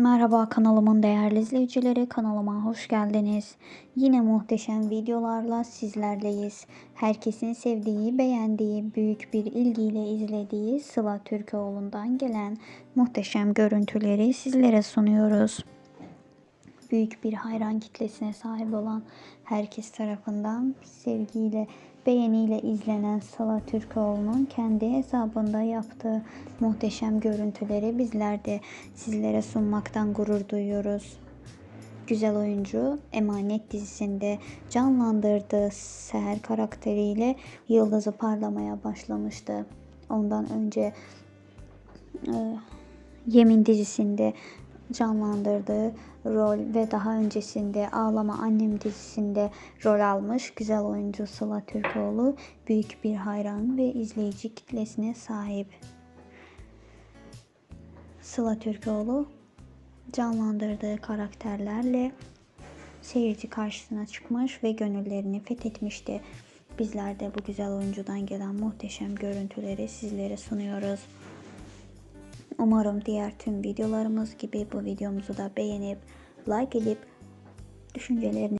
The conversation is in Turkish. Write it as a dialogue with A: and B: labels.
A: Merhaba kanalımın değerli izleyicileri kanalıma hoş geldiniz. Yine muhteşem videolarla sizlerleyiz. Herkesin sevdiği, beğendiği, büyük bir ilgiyle izlediği Sıla Türkoğlu'ndan gelen muhteşem görüntüleri sizlere sunuyoruz. Büyük bir hayran kitlesine sahip olan herkes tarafından sevgiyle, beğeniyle izlenen Sıla Türkoğlu'nun kendi hesabında yaptığı muhteşem görüntüleri bizler de sizlere sunmaktan gurur duyuyoruz. Güzel oyuncu Emanet dizisinde canlandırdığı Seher karakteriyle yıldızı parlamaya başlamıştı. Ondan önce e, Yemin dizisinde canlandırdığı rol ve daha öncesinde Ağlama Annem dizisinde rol almış güzel oyuncu Sıla Türkoğlu büyük bir hayran ve izleyici kitlesine sahip. Sıla Türkoğlu canlandırdığı karakterlerle seyirci karşısına çıkmış ve gönüllerini fethetmişti. Bizler de bu güzel oyuncudan gelen muhteşem görüntüleri sizlere sunuyoruz. Umarım diğer tüm videolarımız gibi bu videomuzu da beğenip like edip düşüncelerini